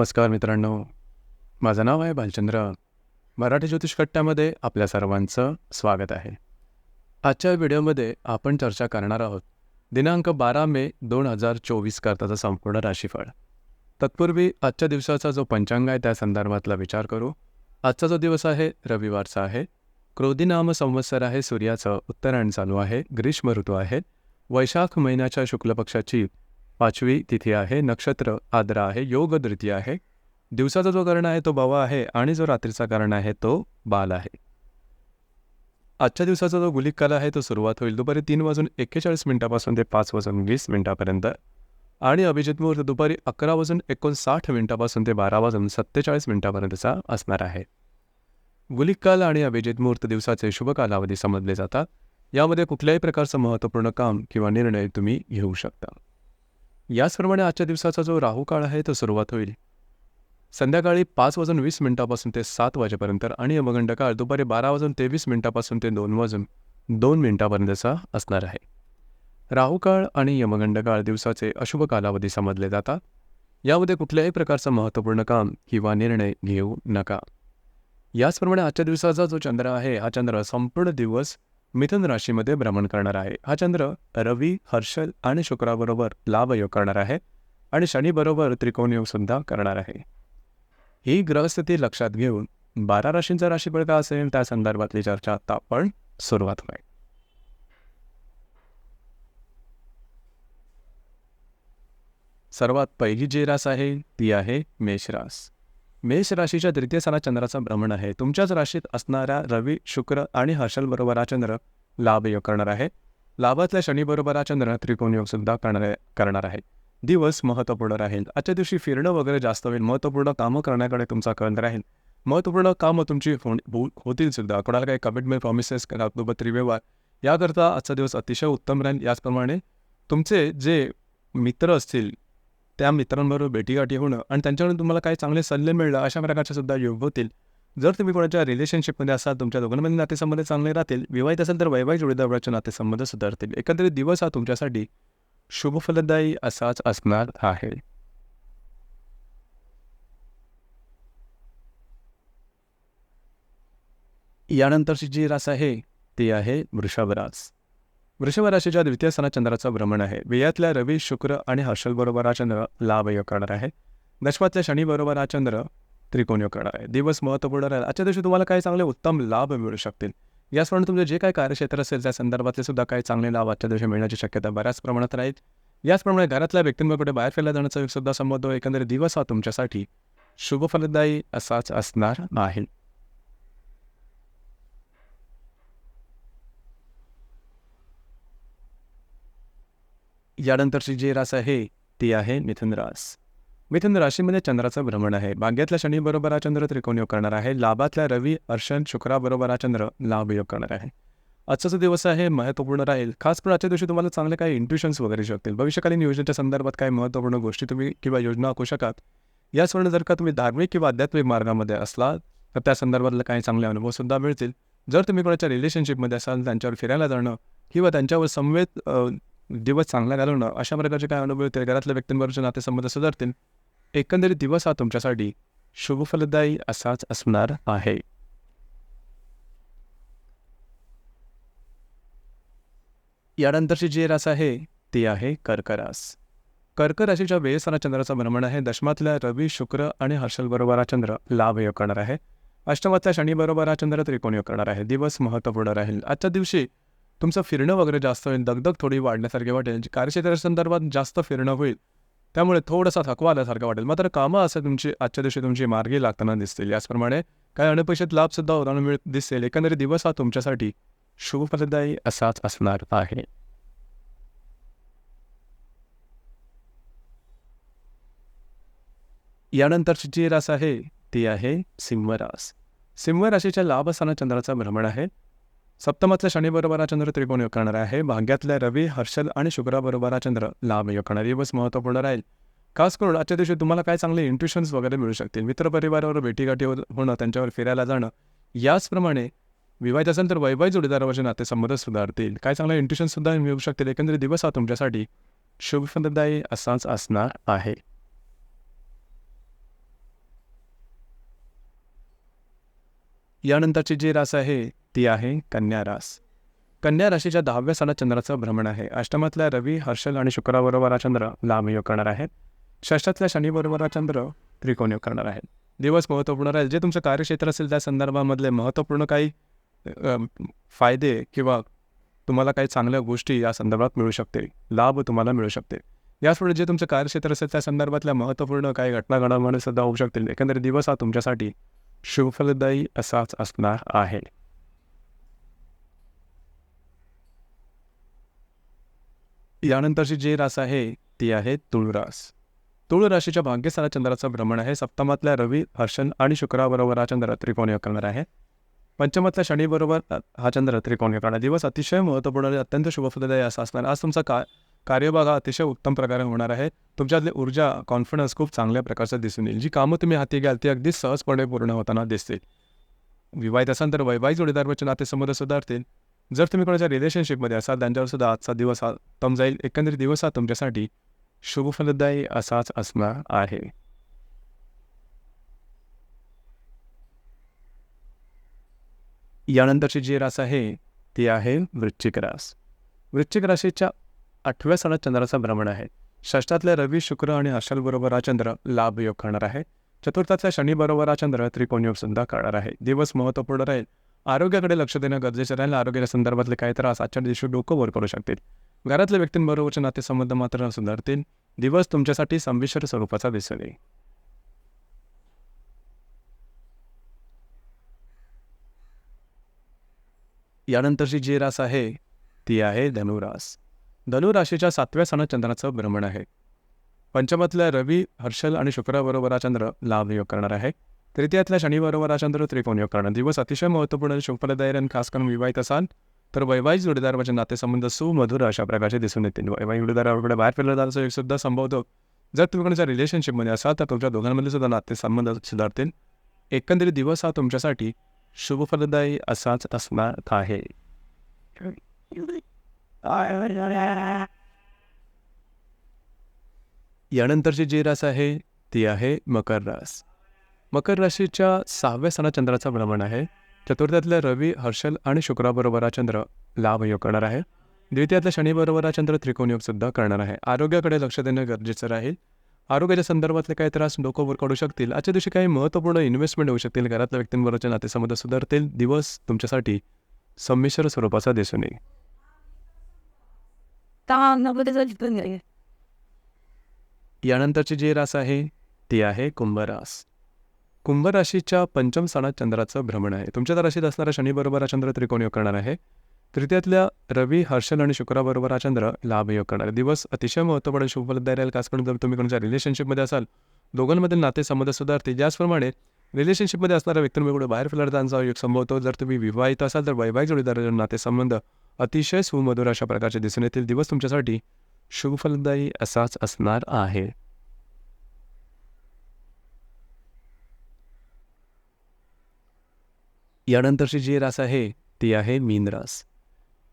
नमस्कार मित्रांनो. माझं नाव आहे भालचंद्र मराठी ज्योतिष कट्ट्यामध्ये आपल्या सर्वांचं स्वागत आहे. आजच्या व्हिडिओमध्ये आपण चर्चा करणार आहोत दिनांक बारा मे दोन हजार चोवीस करताचा संपूर्ण राशीफळ. तत्पूर्वी आजच्या दिवसाचा जो पंचांग आहे त्या संदर्भातला विचार करू. आजचा जो दिवस आहे रविवारचा आहे. क्रोधी नाम संवत्सर आहे सूर्याचं उत्तरायण चालू आहे ग्रीष्म ऋतू आहे. वैशाख महिन्याच्या शुक्ल पक्षाची पाचवी तिथी आहे नक्षत्र आद्रा आहे योग द्वितीय आहे. दिवसाचा जो कर्ण आहे तो भव आहे आणि जो रात्रीचा कर्ण आहे तो बाल आहे. आजच्या दिवसाचा जो गुलिक काल आहे तो सुरुवात होईल दुपारी तीन वाजून एक्केचाळीस मिनिटापासून ते पाच वाजून वीस मिनिटापर्यंत आणि अभिजित मुहूर्त दुपारी अकरा वाजून एकोणसाठ मिनिटापासून ते बारा वाजून सत्तेचाळीस मिनिटापर्यंतचा असणार आहे. गुलिक काल आणि अभिजित मुहूर्त दिवसाचे शुभ कालावधी समजले जातात. यामध्ये कुठल्याही प्रकारचं महत्त्वपूर्ण काम किंवा निर्णय तुम्ही घेऊ शकता. याचप्रमाणे आजच्या दिवसाचा जो राहू काळ आहे तो सुरुवात होईल. संध्याकाळी पाच वाजून वीस मिनिटापासून ते सात वाजेपर्यंत आणि यमगंड काळ दुपारी बारा वाजून तेवीस मिनिटापासून ते दोन वाजून दोन मिनिटापर्यंतचा असणार आहे. राहुकाळ आणि यमगंड काळ दिवसाचे अशुभ कालावधी समजले जातात. यामध्ये कुठल्याही प्रकारचं महत्त्वपूर्ण काम किंवा निर्णय घेऊ नका. याचप्रमाणे आजच्या दिवसाचा जो चंद्र आहे हा चंद्र संपूर्ण दिवस मिथुन राशीमध्ये भ्रमण करणार आहे. हा चंद्र रवी हर्षल आणि शुक्राबरोबर लाभयोग करणार आहे आणि शनीबरोबर त्रिकोणयोग सुद्धा करणार आहे. ही ग्रहस्थिती लक्षात घेऊन बारा राशींचा राशीफळ का असेल? त्या संदर्भातली चर्चा आता आपण सुरुवात होईल सर्वात पहिली जी रास आहे ती आहे मेषरास मेष राशीच्या तृतीय सणात चंद्राचं भ्रमण आहे. तुमच्याच राशीत असणाऱ्या रवी शुक्र आणि हर्षलबरोबर हा चंद्र लाभयोग करणार आहे. लाभातल्या शनीबरोबर हा चंद्र त्रिकोण योग सुद्धा करणार करणार आहे. दिवस महत्त्वपूर्ण राहील. आजच्या दिवशी फिरणं वगैरे जास्त होईल. महत्त्वपूर्ण कामं करण्याकडे तुमचा कल राहील. महत्त्वपूर्ण कामं तुमची हो होतील सुद्धा. कोणाला काही कमिटमेंट प्रॉमिसेस पत्री व्यवहार याकरता आजचा दिवस अतिशय उत्तम राहील. याचप्रमाणे तुमचे जे मित्र असतील त्या मित्रांबरोबर भेटीगाठी होणं आणि त्यांच्याकडून तुम्हाला काही चांगले सल्ले मिळणं अशा प्रकारचे सुद्धा योग होतील. जर तुम्ही कोणाच्या रिलेशनशिपमध्ये असाल तुमच्या दोघांमध्ये नातेसंबंध चांगले राहतील विवाहित असेल तर वैवाहिक जोडीदाराचे नातेसंबंध सुधारतील. एकंदरीत दिवस हा तुमच्यासाठी शुभफलदायी असाच असणार आहे. यानंतरची जी रास आहे ती आहे वृषभ रास. वृषभ राशीच्या द्वितीय सणात चंद्राचं भ्रमण आहे. वियातल्या रवी शुक्र आणि हर्षल बरोबर हा चंद्र लाभयोग करणार आहे. दशमातल्या शनी बरोबर हा चंद्र त्रिकोण योग करणार आहे. दिवस महत्त्वपूर्ण राहील. आजच्या दिवशी तुम्हाला काही चांगले उत्तम लाभ मिळू शकतील. याचप्रमाणे तुमचे जे काही कार्यक्षेत्र असेल त्या संदर्भातले सुद्धा काही चांगले लाभ आजच्या दिवशी मिळण्याची शक्यता बऱ्याच प्रमाणात राहील. याचप्रमाणे घरातल्या व्यक्तींवर कुठे बाहेर फिरला जाण्याचा सुद्धा संबंध एकंदरीत दिवस हा तुमच्यासाठी शुभफलदायी असाच असणार आहे यानंतरची जी रास आहे ती आहे मिथुन रास. मिथुन राशीमध्ये चंद्राचं भ्रमण आहे. भाग्यातल्या शनीबरोबर हा चंद्र त्रिकोण योग करणार आहे. लाभातल्या रवी अर्शन शुक्राबरोबर हा चंद्र लाभ योग करणार आहे. आजचा जो दिवस आहे महत्त्वपूर्ण राहील. खास करून आजच्या दिवशी तुम्हाला चांगले काही इंट्युशन्स वगैरे शकतील. भविष्यकालीन योजनेच्या संदर्भात काही महत्त्वपूर्ण गोष्टी तुम्ही किंवा योजना आखू शकाल. स्वर्ण जर का तुम्ही धार्मिक किंवा आध्यात्मिक मार्गामध्ये असला तर त्या संदर्भातले काही चांगले अनुभवसुद्धा मिळतील. जर तुम्ही कोणाच्या रिलेशनशिपमध्ये असाल त्यांच्यावर फिरायला जाणं किंवा त्यांच्यावर संवेद दिवस चांगला घालवणं अशा प्रकारचे काय अनुभव येतील? घरातल्या व्यक्तींबरोबरचे नातेसंबंध सुधारतील? एकंदरीत दिवस हा तुमच्यासाठी शुभफलदायी असाच असणार आहे. यानंतरची जी रास आहे ती आहे कर्करास. कर्क राशीच्या वेळेसाना चंद्राचं भ्रमण आहे. दशमातल्या रवी शुक्र आणि हर्षल बरोबर हा चंद्र लाभ योग करणार आहे. अष्टमातल्या शनी बरोबर हा चंद्र त्रिकोण योग करणार आहे. दिवस महत्त्वपूर्ण राहील. आजच्या दिवशी तुमचं फिरणं वगैरे जास्त होईल दगदग थोडी वाढण्यासारखी वाटेल कार्यक्षेत्रासंदर्भात जास्त फिरणं होईल त्यामुळे थोडासा थकवा आल्यासारखं वाटेल. मात्र कामं असं तुमची आजच्या दिवशी तुमची मार्गी लागताना दिसतील. याचप्रमाणे काही अनपेक्षित लाभसुद्धा होताना मिळत दिसेल एकंदरीत दिवस हा तुमच्यासाठी शुभफलदायी असाच असणार आहे. यानंतरची जी रास आहे ती आहे सिंहरास. सिंह राशीच्या लाभस्थानात चंद्राचा भ्रमण आहे. सप्तमातल्या शनीबरोबर चंद्र त्रिकोण योग करणार आहे. भाग्यातल्या रवी हर्षल आणि शुक्राबरोबर चंद्र लाभ योग करणार दिवस महत्त्वपूर्ण राहील. खास करून आजच्या दिवशी तुम्हाला काय चांगले इंट्युशन्स वगैरे मिळू शकतील? मित्रपरिवारावर भेटीगाठी होणं त्यांच्यावर फिरायला जाणं याचप्रमाणे विवाहित असेल तर वैवाहिक जोडीदारावरचे नातेसंबंध सुधारतील. काय चांगले इंट्युशन्ससुद्धा मिळू शकतील? एकंदरीत दिवस हा तुमच्यासाठी शुभफलदायी असाच असणार आहे. यानंतरची जी रास आहे ती आहे कन्या रास. कन्या राशीच्या दहाव्या सणात चंद्राचं भ्रमण आहे. अष्टमातल्या रवी हर्षल आणि शुक्राबरोबर हा चंद्र लांबयोग करणार आहेत. षष्ठातल्या शनीबरोबर हा चंद्र त्रिकोण योग करणार आहेत. दिवस महत्त्वपूर्ण राहील. जे तुमचं कार्यक्षेत्र असेल त्या संदर्भामधले महत्त्वपूर्ण काही फायदे किंवा तुम्हाला काही चांगल्या गोष्टी या संदर्भात मिळू शकते लाभ तुम्हाला मिळू शकते याचपुढे जे तुमचं कार्यक्षेत्र असेल त्या संदर्भातल्या महत्त्वपूर्ण काही घटना घडामोडी सुद्धा होऊ शकतील. एकंदरीत दिवस हा तुमच्यासाठी शुभफलदायी असाच असणार आहे यानंतरची जी रास आहे ती आहे तुळरास तुळ राशीच्या भाग्यस्थानात चंद्राचं भ्रमण आहे सप्तमातल्या रवी हर्षण आणि शुक्राबरोबर हा चंद्र त्रिकोण योग करणार आहे पंचमातल्या शनीबरोबर हा चंद्र त्रिकोण योग करणार दिवस अतिशय महत्त्वपूर्ण आणि अत्यंत शुभफलदायी असा असणार आज तुमचा का कार्यभाग हा अतिशय उत्तम प्रकारे होणार आहे. तुमच्यातली ऊर्जा कॉन्फिडन्स खूप चांगल्या प्रकारचं दिसून येईल. जी कामं तुम्ही हाती घ्याल ती अगदी सहजपणे पूर्ण होताना दिसतील. विवाहित असाल तर वैवाहिक जोडीदारचे नातेसंबंध सुधारतील. जर तुम्ही कोणाच्या रिलेशनशिपमध्ये असाल त्यांच्यावर सुद्धा आजचा दिवस हा उत्तम जाईल. एकंदरीत दिवस हा तुमच्यासाठी शुभफलदायी असाच असणार आहे. यानंतरची जी रास आहे ती आहे वृश्चिक रास. वृश्चिक राशीच्या आठव्या सणात चंद्राचा भ्रमण आहे. षष्ठातल्या रवी शुक्र आणि हर्षलबरोबर हा चंद्र लाभ योग करणार आहे. चतुर्थातल्या शनीबरोबर हा चंद्र त्रिकोण योग सुद्धा करणार आहे. दिवस महत्त्वपूर्ण राहील. आरोग्याकडे लक्ष देणं गरजेचं राहील. आरोग्याच्या संदर्भातले काही त्रास आजच्या दिवशी डोकं वर करू शकतील. घरातल्या व्यक्तींबरोबरचे नातेसंबंध मात्र सुधारतील. दिवस तुमच्यासाठी संमिश्र स्वरूपाचा दिसून येईल यानंतरची जी रास आहे ती आहे धनुरास. धनुराशीच्या सातव्या सणात चंद्राचं भ्रमण आहे. पंचमातल्या रवी हर्षल आणि शुक्राबरोबर हा चंद्र लाभयोग करणार आहे. तृतीयातल्या शनिबरोबर हा चंद्र त्रिकोण योग करणार. दिवस अतिशय महत्त्वपूर्ण आणि शुभफलदायी आणि खास करून विवाहित असाल तर वैवाहिक म्हणजे नातेसंबंध सुमधुर अशा प्रकारचे दिसून येतील. वैवाहिक जोडीदाराकडे बाहेर फिरलं जाण्याचा एक सुद्धा संभवतो. जर तुम्ही कोणाच्या रिलेशनशिपमध्ये असाल तर तुमच्या दोघांमध्ये सुद्धा नातेसंबंध सुधारतील. एकंदरीत दिवस हा तुमच्यासाठी शुभफलदायी असाच असणार आहे. यानंतरची जी रास आहे ती आहे मकर रास. मकर राशीच्या सहाव्या सणात चंद्राचा भ्रमण आहे. चतुर्थातल्या रवी हर्षल आणि शुक्राबरोबर हा चंद्र लाभ योग करणार आहे. द्वितीयातल्या शनीबरोबर हा चंद्र त्रिकोण योग सुद्धा करणार आहे. आरोग्याकडे लक्ष देणं गरजेचं राहील. आरोग्याच्या संदर्भातले काही त्रास डोकोवर काढू शकतील. आजच्या दिवशी काही महत्त्वपूर्ण इन्व्हेस्टमेंट होऊ शकतील. घरातल्या व्यक्तींबरोबरचे नातेसंबंध सुधारतील. दिवस तुमच्यासाठी संमिश्र स्वरूपाचा दिसून येईल. यानंतरचे जे रास आहे ते आहे कुंभरास. कुंभ राशीच्या पंचम स्थानात चंद्राचं भ्रमण आहे. तुमच्या तर राशीत असणारा शनीबरोबर हा चंद्र त्रिकोण योग करणार आहे. तृतीयातल्या रवी हर्षल आणि शुक्राबरोबर हा चंद्र लाभ योग करणार दिवस अतिशय महत्त्वपूर्ण शुभलब्ध राहील. खास करून जर तुम्ही कोणत्या रिलेशनशिपमध्ये असाल दोघांमधील नातेसंबंध सुधारते ज्याचप्रमाणे रिलेशनशिपमध्ये असणाऱ्या व्यक्तींमुळे बाहेर फिरतांचा योग संभवतो. जर तुम्ही विवाहित असाल तर वैवाहिक जोडीदार नातेसंबंध अतिशय सुमधुर अशा प्रकारचे दिसून येतील. दिवस तुमच्यासाठी शुभफलदायी असाच असणार आहे. यानंतरची जी रास आहे ती आहे मीन रास.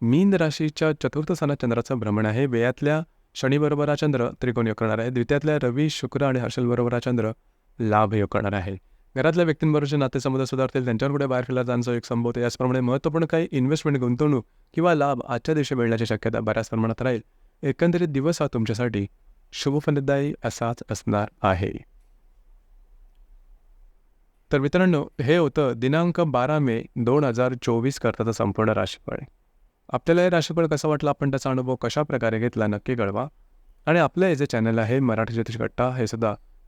मीन राशीच्या चतुर्थ स्थानात चंद्राचं भ्रमण आहे. वेयातल्या शनीबरोबर हा चंद्र त्रिकोण योग करणार आहे. द्वितीयातल्या रवी शुक्र आणि हर्षलबरोबर हा चंद्र लाभ योग करणार आहे. घरातल्या व्यक्तींबरोबरचे नातेसंबंध सुधारतील त्यांच्यावर पुढे बाहेर फिरला जाण्याचा एक संभवतो याचप्रमाणे महत्त्वपूर्ण काही इन्व्हेस्टमेंट गुंतवणूक किंवा लाभ आजच्या दिवशी मिळण्याची शक्यता बऱ्याच प्रमाणात राहील. एकंदरीत दिवस हा तुमच्यासाठी शुभफलदायी असाच असणार आहे. तर मित्रांनो हे होतं दिनांक बारा मे दोन हजार चोवीस करताचं संपूर्ण राशीफळ. आपल्याला हे राशीफळ कसं वाटलं? आपण त्याचा अनुभव कशा प्रकारे घेतला? नक्की कळवा. आणि आपलं हे जे चॅनल आहे मराठी ज्योतिष कट्टा हे सुद्धा